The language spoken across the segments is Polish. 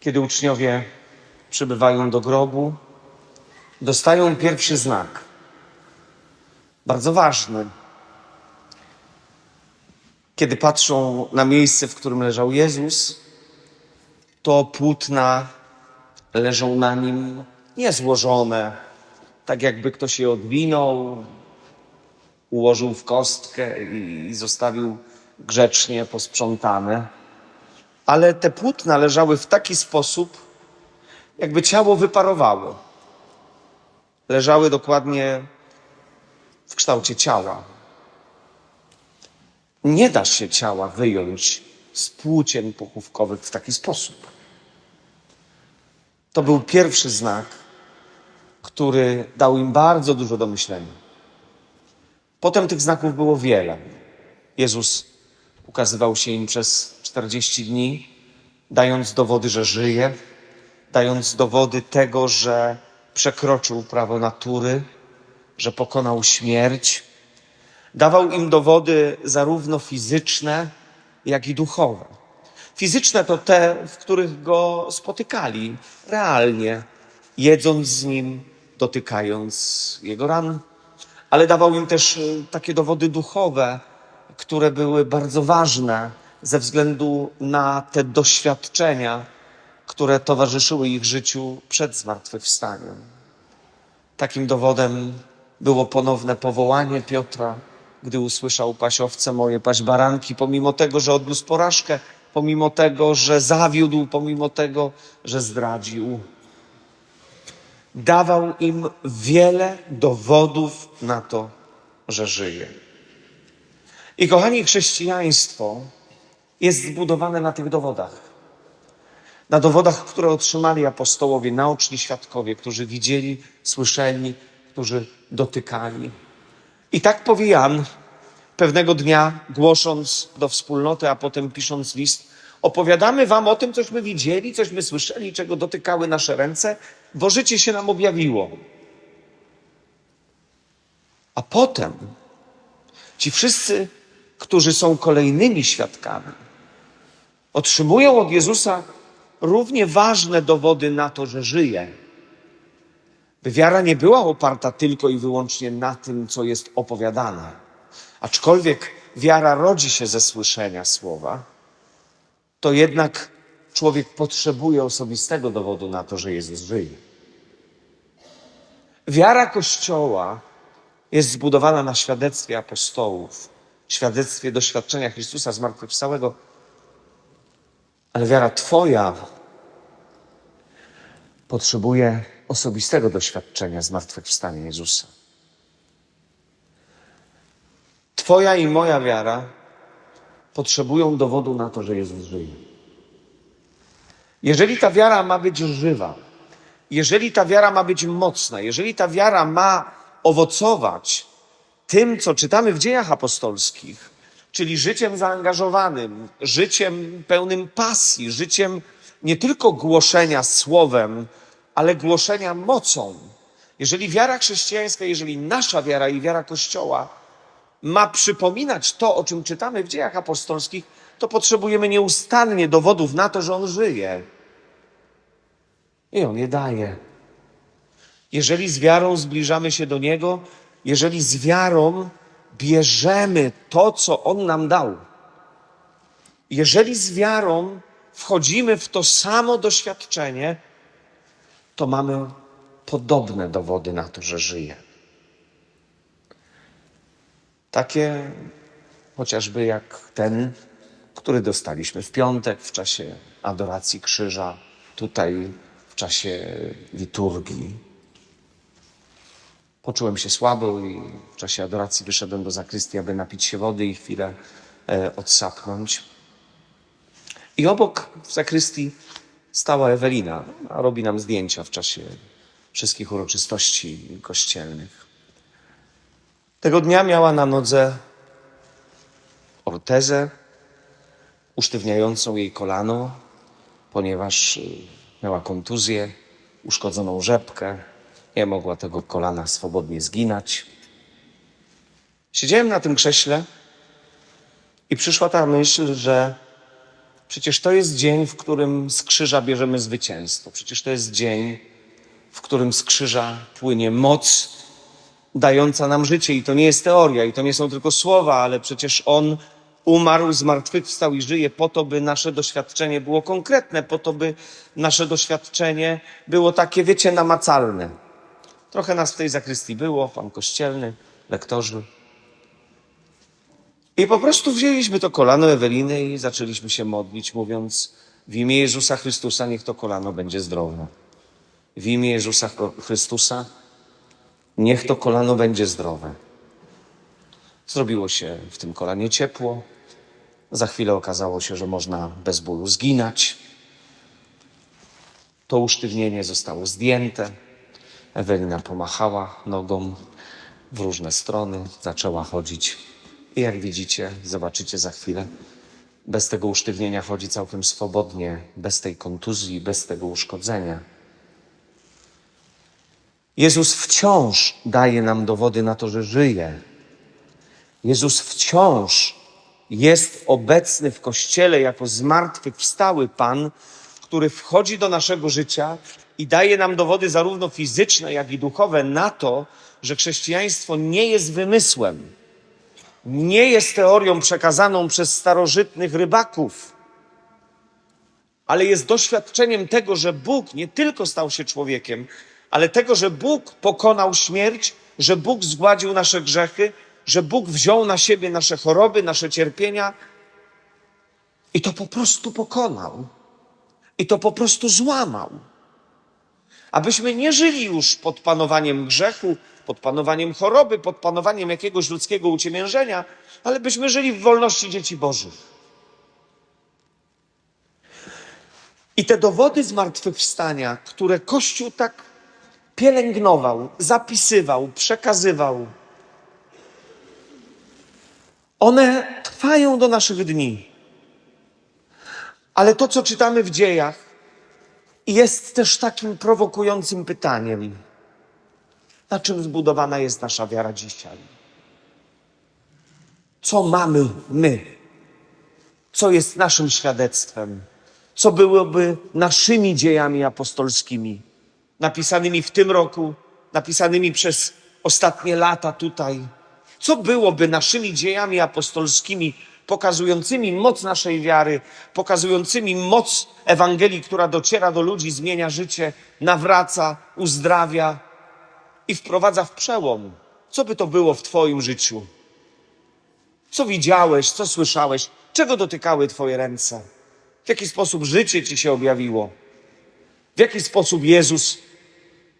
kiedy uczniowie przybywają do grobu, dostają pierwszy znak. Bardzo ważny. Kiedy patrzą na miejsce, w którym leżał Jezus, to płótna leżą na nim niezłożone, tak jakby ktoś je odwinął, ułożył w kostkę i, zostawił grzecznie posprzątane. Ale te płótna leżały w taki sposób, jakby ciało wyparowało. Leżały dokładnie w kształcie ciała. Nie da się ciała wyjąć z płócien pochówkowych w taki sposób. To był pierwszy znak, który dał im bardzo dużo do myślenia. Potem tych znaków było wiele. Jezus ukazywał się im przez 40 dni, dając dowody, że żyje, dając dowody tego, że przekroczył prawo natury, że pokonał śmierć. Dawał im dowody zarówno fizyczne, jak i duchowe. Fizyczne to te, w których go spotykali realnie, jedząc z nim, dotykając jego ran, ale dawał im też y, takie dowody duchowe, które były bardzo ważne ze względu na te doświadczenia, które towarzyszyły ich życiu przed zmartwychwstaniem. Takim dowodem było ponowne powołanie Piotra, gdy usłyszał paść owce moje, paść baranki, pomimo tego, że odniósł porażkę, pomimo tego, że zawiódł, pomimo tego, że zdradził. Dawał im wiele dowodów na to, że żyje. I kochani, chrześcijaństwo jest zbudowane na tych dowodach. Na dowodach, które otrzymali apostołowie, naoczni świadkowie, którzy widzieli, słyszeli, którzy dotykali. I tak powie Jan pewnego dnia, głosząc do wspólnoty, a potem pisząc list, opowiadamy wam o tym, cośmy widzieli, cośmy słyszeli, czego dotykały nasze ręce, bo życie się nam objawiło. A potem ci wszyscy, którzy są kolejnymi świadkami, otrzymują od Jezusa równie ważne dowody na to, że żyje. By wiara nie była oparta tylko i wyłącznie na tym, co jest opowiadane. Aczkolwiek wiara rodzi się ze słyszenia słowa, to jednak człowiek potrzebuje osobistego dowodu na to, że Jezus żyje. Wiara Kościoła jest zbudowana na świadectwie apostołów, świadectwie doświadczenia Chrystusa zmartwychwstałego, ale wiara Twoja potrzebuje osobistego doświadczenia zmartwychwstania Jezusa. Twoja i moja wiara potrzebują dowodu na to, że Jezus żyje. Jeżeli ta wiara ma być żywa, jeżeli ta wiara ma być mocna, jeżeli ta wiara ma owocować tym, co czytamy w dziejach apostolskich, czyli życiem zaangażowanym, życiem pełnym pasji, życiem nie tylko głoszenia słowem, ale głoszenia mocą. Jeżeli wiara chrześcijańska, jeżeli nasza wiara i wiara Kościoła ma przypominać to, o czym czytamy w dziejach apostolskich, to potrzebujemy nieustannie dowodów na to, że On żyje. I On je daje. Jeżeli z wiarą zbliżamy się do Niego, jeżeli z wiarą bierzemy to, co On nam dał, jeżeli z wiarą wchodzimy w to samo doświadczenie, to mamy podobne dowody na to, że żyje. Takie chociażby jak ten, który dostaliśmy w piątek w czasie adoracji krzyża, tutaj w czasie liturgii. Poczułem się słabo i w czasie adoracji wyszedłem do zakrystii, aby napić się wody i chwilę e, odsapnąć. I obok w zakrystii stała Ewelina, a robi nam zdjęcia w czasie wszystkich uroczystości kościelnych. Tego dnia miała na nodze ortezę usztywniającą jej kolano, ponieważ y, miała kontuzję, uszkodzoną rzepkę, nie mogła tego kolana swobodnie zginać. Siedziałem na tym krześle i przyszła ta myśl, że Przecież to jest dzień, w którym z krzyża bierzemy zwycięstwo. Przecież to jest dzień, w którym z krzyża płynie moc dająca nam życie. I to nie jest teoria, i to nie są tylko słowa, ale przecież On umarł, zmartwychwstał i żyje po to, by nasze doświadczenie było konkretne, po to, by nasze doświadczenie było takie, wiecie, namacalne. Trochę nas w tej zakrystii było, pan kościelny, lektorzy. I po prostu wzięliśmy to kolano Eweliny i zaczęliśmy się modlić, mówiąc w imię Jezusa Chrystusa niech to kolano będzie zdrowe. W imię Jezusa Chrystusa niech to kolano będzie zdrowe. Zrobiło się w tym kolanie ciepło. Za chwilę okazało się, że można bez bólu zginać. To usztywnienie zostało zdjęte. Ewelina pomachała nogą w różne strony, zaczęła chodzić. I jak widzicie, zobaczycie za chwilę, bez tego usztywnienia chodzi całkiem swobodnie, bez tej kontuzji, bez tego uszkodzenia. Jezus wciąż daje nam dowody na to, że żyje. Jezus wciąż jest obecny w Kościele jako zmartwychwstały Pan, który wchodzi do naszego życia i daje nam dowody zarówno fizyczne, jak i duchowe na to, że chrześcijaństwo nie jest wymysłem, nie jest teorią przekazaną przez starożytnych rybaków, ale jest doświadczeniem tego, że Bóg nie tylko stał się człowiekiem, ale tego, że Bóg pokonał śmierć, że Bóg zgładził nasze grzechy, że Bóg wziął na siebie nasze choroby, nasze cierpienia i to po prostu pokonał. I to po prostu złamał. Abyśmy nie żyli już pod panowaniem grzechu, pod panowaniem choroby, pod panowaniem jakiegoś ludzkiego uciemiężenia, ale byśmy żyli w wolności dzieci Bożych. I te dowody zmartwychwstania, które Kościół tak pielęgnował, zapisywał, przekazywał, one trwają do naszych dni. Ale to, co czytamy w dziejach, jest też takim prowokującym pytaniem: na czym zbudowana jest nasza wiara dzisiaj? Co mamy my? Co jest naszym świadectwem? Co byłoby naszymi dziejami apostolskimi, napisanymi w tym roku, napisanymi przez ostatnie lata tutaj? Co byłoby naszymi dziejami apostolskimi, pokazującymi moc naszej wiary, pokazującymi moc Ewangelii, która dociera do ludzi, zmienia życie, nawraca, uzdrawia i wprowadza w przełom? Co by to było w Twoim życiu? Co widziałeś, co słyszałeś, czego dotykały Twoje ręce? W jaki sposób życie Ci się objawiło? W jaki sposób Jezus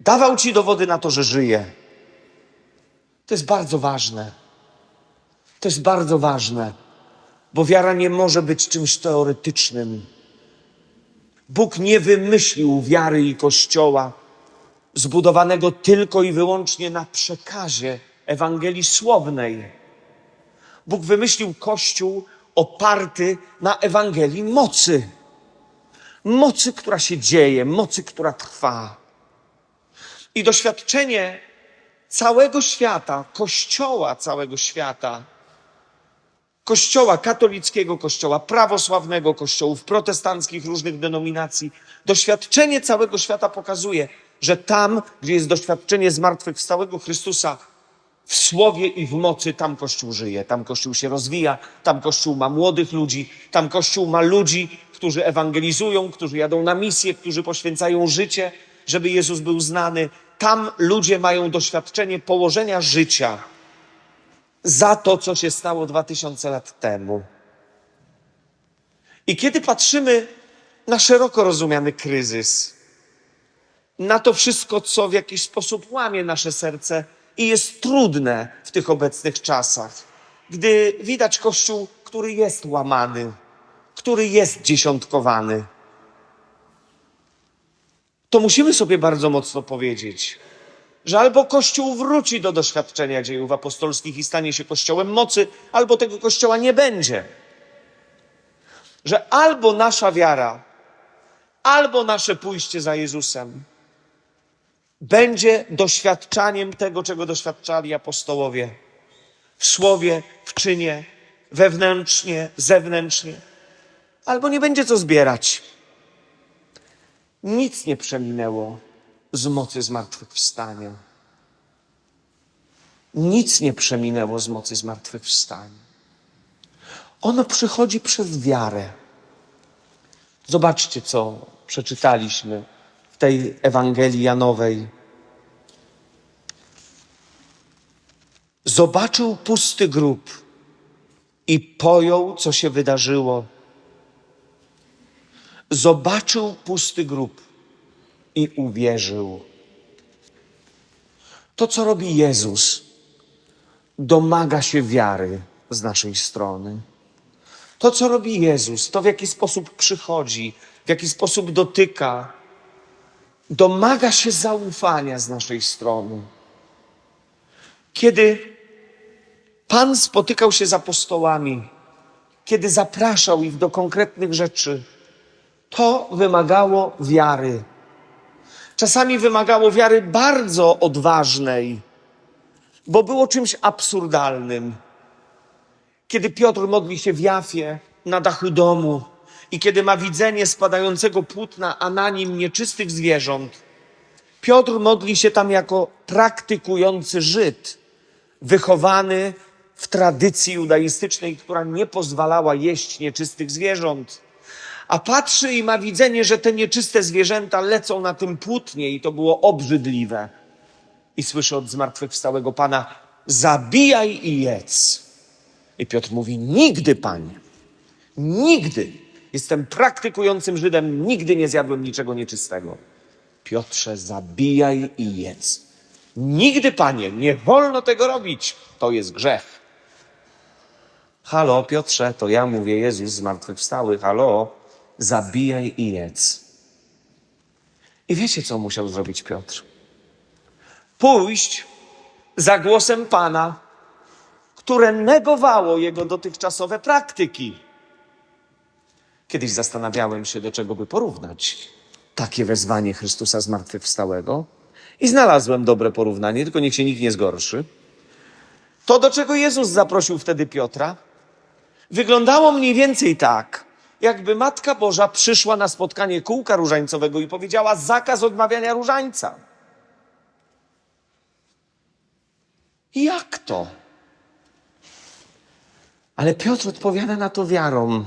dawał Ci dowody na to, że żyje? To jest bardzo ważne. To jest bardzo ważne, bo wiara nie może być czymś teoretycznym. Bóg nie wymyślił wiary i kościoła zbudowanego tylko i wyłącznie na przekazie Ewangelii Słownej. Bóg wymyślił kościół oparty na Ewangelii mocy. Mocy, która się dzieje, mocy, która trwa. I doświadczenie całego świata, kościoła całego świata, kościoła katolickiego, kościoła prawosławnego, kościołów protestanckich różnych denominacji, doświadczenie całego świata pokazuje, że tam, gdzie jest doświadczenie zmartwychwstałego Chrystusa w słowie i w mocy, tam Kościół żyje, tam Kościół się rozwija, tam Kościół ma młodych ludzi, tam Kościół ma ludzi, którzy ewangelizują, którzy jadą na misję, którzy poświęcają życie, żeby Jezus był znany. Tam ludzie mają doświadczenie położenia życia za to, co się stało dwa tysiące lat temu. I kiedy patrzymy na szeroko rozumiany kryzys, na to wszystko, co w jakiś sposób łamie nasze serce i jest trudne w tych obecnych czasach, gdy widać Kościół, który jest łamany, który jest dziesiątkowany, to musimy sobie bardzo mocno powiedzieć, że albo Kościół wróci do doświadczenia dziejów apostolskich i stanie się Kościołem mocy, albo tego Kościoła nie będzie. Że albo nasza wiara, albo nasze pójście za Jezusem będzie doświadczaniem tego, czego doświadczali apostołowie w słowie, w czynie, wewnętrznie, zewnętrznie, albo nie będzie co zbierać. Nic nie przeminęło z mocy zmartwychwstania. Nic nie przeminęło z mocy zmartwychwstania. Ono przychodzi przez wiarę. Zobaczcie, co przeczytaliśmy w tej Ewangelii Janowej. Zobaczył pusty grób i pojął, co się wydarzyło. Zobaczył pusty grób i uwierzył. To, co robi Jezus, domaga się wiary z naszej strony. To, co robi Jezus, to w jaki sposób przychodzi, w jaki sposób dotyka, domaga się zaufania z naszej strony. Kiedy Pan spotykał się z apostołami, kiedy zapraszał ich do konkretnych rzeczy, to wymagało wiary. Czasami wymagało wiary bardzo odważnej, bo było czymś absurdalnym. Kiedy Piotr modli się w Jafie na dachu domu i kiedy ma widzenie spadającego płótna, a na nim nieczystych zwierząt, Piotr modli się tam jako praktykujący Żyd, wychowany w tradycji judaistycznej, która nie pozwalała jeść nieczystych zwierząt. A patrzy i ma widzenie, że te nieczyste zwierzęta lecą na tym płótnie i to było obrzydliwe. I słyszy od zmartwychwstałego Pana, zabijaj i jedz. I Piotr mówi, nigdy, Panie, nigdy. Jestem praktykującym Żydem, nigdy nie zjadłem niczego nieczystego. Piotrze, zabijaj i jedz. Nigdy, Panie, nie wolno tego robić. To jest grzech. Halo, Piotrze, to ja mówię, Jezus zmartwychwstały, halo, zabijaj i jedz. I wiecie, co musiał zrobić Piotr? Pójść za głosem Pana, które negowało jego dotychczasowe praktyki. Kiedyś zastanawiałem się, do czego by porównać takie wezwanie Chrystusa zmartwychwstałego i znalazłem dobre porównanie, tylko niech się nikt nie zgorszy. To, do czego Jezus zaprosił wtedy Piotra, wyglądało mniej więcej tak, jakby Matka Boża przyszła na spotkanie kółka różańcowego i powiedziała zakaz odmawiania różańca. Jak to? Ale Piotr odpowiada na to wiarą.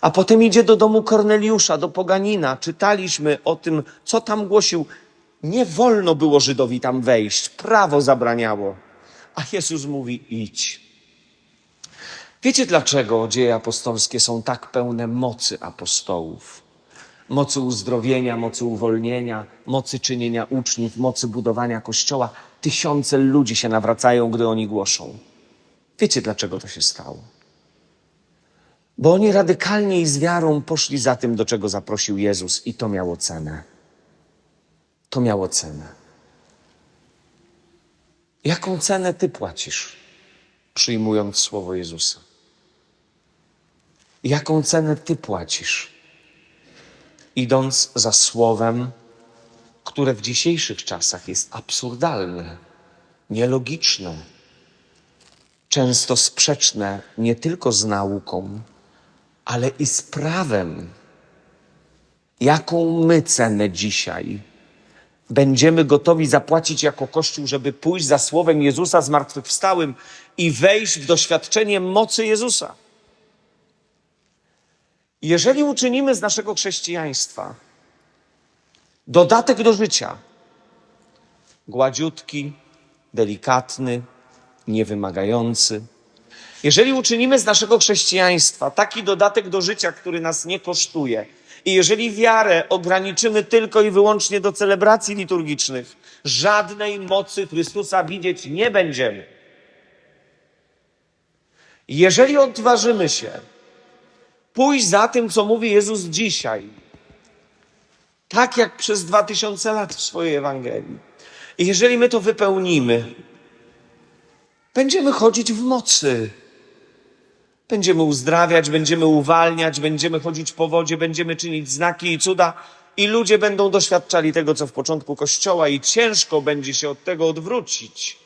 A potem idzie do domu Korneliusza, do poganina. Czytaliśmy o tym, co tam głosił. Nie wolno było Żydowi tam wejść, prawo zabraniało. A Jezus mówi: idź. Wiecie dlaczego dzieje apostolskie są tak pełne mocy apostołów? Mocy uzdrowienia, mocy uwolnienia, mocy czynienia uczniów, mocy budowania kościoła. Tysiące ludzi się nawracają, gdy oni głoszą. Wiecie dlaczego to się stało? Bo oni radykalnie i z wiarą poszli za tym, do czego zaprosił Jezus, i to miało cenę. To miało cenę. Jaką cenę ty płacisz, przyjmując słowo Jezusa? Jaką cenę ty płacisz, idąc za słowem, które w dzisiejszych czasach jest absurdalne, nielogiczne, często sprzeczne nie tylko z nauką, ale i z prawem. Jaką my cenę dzisiaj będziemy gotowi zapłacić jako Kościół, żeby pójść za słowem Jezusa zmartwychwstałym i wejść w doświadczenie mocy Jezusa? Jeżeli uczynimy z naszego chrześcijaństwa dodatek do życia, gładziutki, delikatny, niewymagający, jeżeli uczynimy z naszego chrześcijaństwa taki dodatek do życia, który nas nie kosztuje, i jeżeli wiarę ograniczymy tylko i wyłącznie do celebracji liturgicznych, żadnej mocy Chrystusa widzieć nie będziemy. Jeżeli odważymy się pójść za tym, co mówi Jezus dzisiaj, tak jak przez dwa tysiące lat w swojej Ewangelii, i jeżeli my to wypełnimy, będziemy chodzić w mocy. Będziemy uzdrawiać, będziemy uwalniać, będziemy chodzić po wodzie, będziemy czynić znaki i cuda, i ludzie będą doświadczali tego, co w początku Kościoła, i ciężko będzie się od tego odwrócić.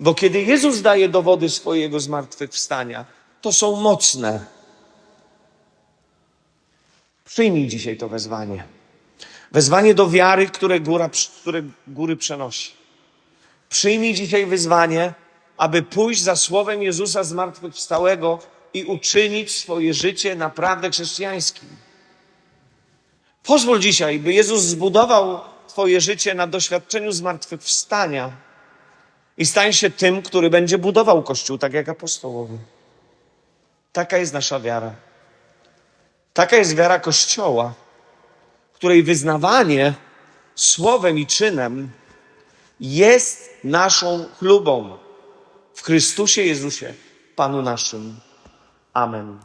Bo kiedy Jezus daje dowody swojego zmartwychwstania, to są mocne, Przyjmij dzisiaj to wezwanie. Wezwanie do wiary, które, góra, które góry przenosi. Przyjmij dzisiaj wyzwanie, aby pójść za słowem Jezusa zmartwychwstałego i uczynić swoje życie naprawdę chrześcijańskim. Pozwól dzisiaj, by Jezus zbudował Twoje życie na doświadczeniu zmartwychwstania i stań się tym, który będzie budował Kościół, tak jak apostołowie. Taka jest nasza wiara. Taka jest wiara Kościoła, której wyznawanie słowem i czynem jest naszą chlubą w Chrystusie Jezusie, Panu naszym. Amen.